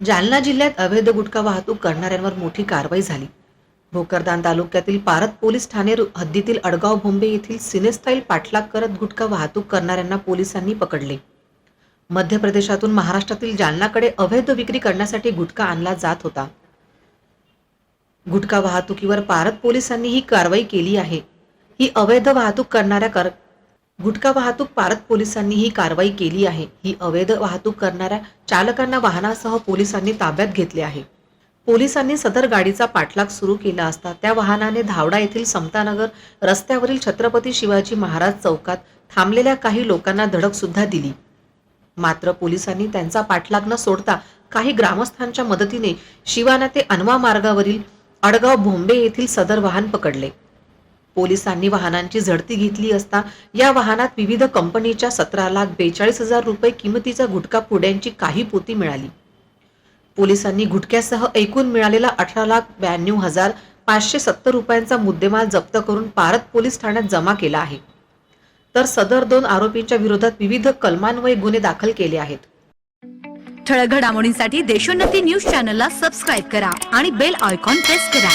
जालना जिल्ह्यात अवैध गुटखा वाहतूक करणाऱ्यांवर मोठी कारवाई झाली. भोकरदान तालुक्यातील पारत पोलीस ठाणे हद्दीतील अडगाव भोंबे येथील सिनेस्टाईल पाठलाग करत गुटखा वाहतूक करणाऱ्यांना पोलिसांनी पकडले. मध्य प्रदेशातून महाराष्ट्रातील जालनाकडे अवैध विक्री करण्यासाठी गुटखा आणला जात होता. गुटखा वाहतुकीवर पारत पोलिसांनी ही कारवाई केली आहे. ही अवैध वाहतूक करणाऱ्या कर गुटखा वाहतूक पारत पोलिसांनी ही कारवाई केली आहे. ही अवैध वाहतूक करणाऱ्या चालकांना वाहनासह पोलिसांनी ताब्यात घेतले आहे. पोलिसांनी सदर गाडीचा पाठलाग सुरू केला असता त्या वाहनाने धावडा येथील समतानगर रस्त्यावरील छत्रपती शिवाजी महाराज चौकात थांबलेल्या काही लोकांना धडक सुद्धा दिली. मात्र पोलिसांनी त्यांचा पाठलाग न सोडता काही ग्रामस्थांच्या मदतीने शिवाना ते अनवा मार्गावरील अडगाव भोंबे येथील सदर वाहन पकडले. पोलिसांनी वाहनांची झडती घेतली असता या वाहनात विविध कंपनीच्या सतरा लाख बेचाळीस हजार रुपये किमतीचा गुटखा पुड्यांची काही पोती मिळाली. पोलिसांनी गुटख्यासह एकूण मिळालेला अठरा लाख ब्याण्णव हजार पाचशे सत्तर रुपयांचा मुद्देमाल जप्त करून पारत पोलीस ठाण्यात जमा केला आहे. तर सदर दोन आरोपींच्या विरोधात विविध कलमान्वये गुन्हे दाखल केले आहेत. ठळक घडामोडींसाठी देशोन्नती न्यूज चॅनलला सबस्क्राईब करा आणि बेल आयकॉन प्रेस करा.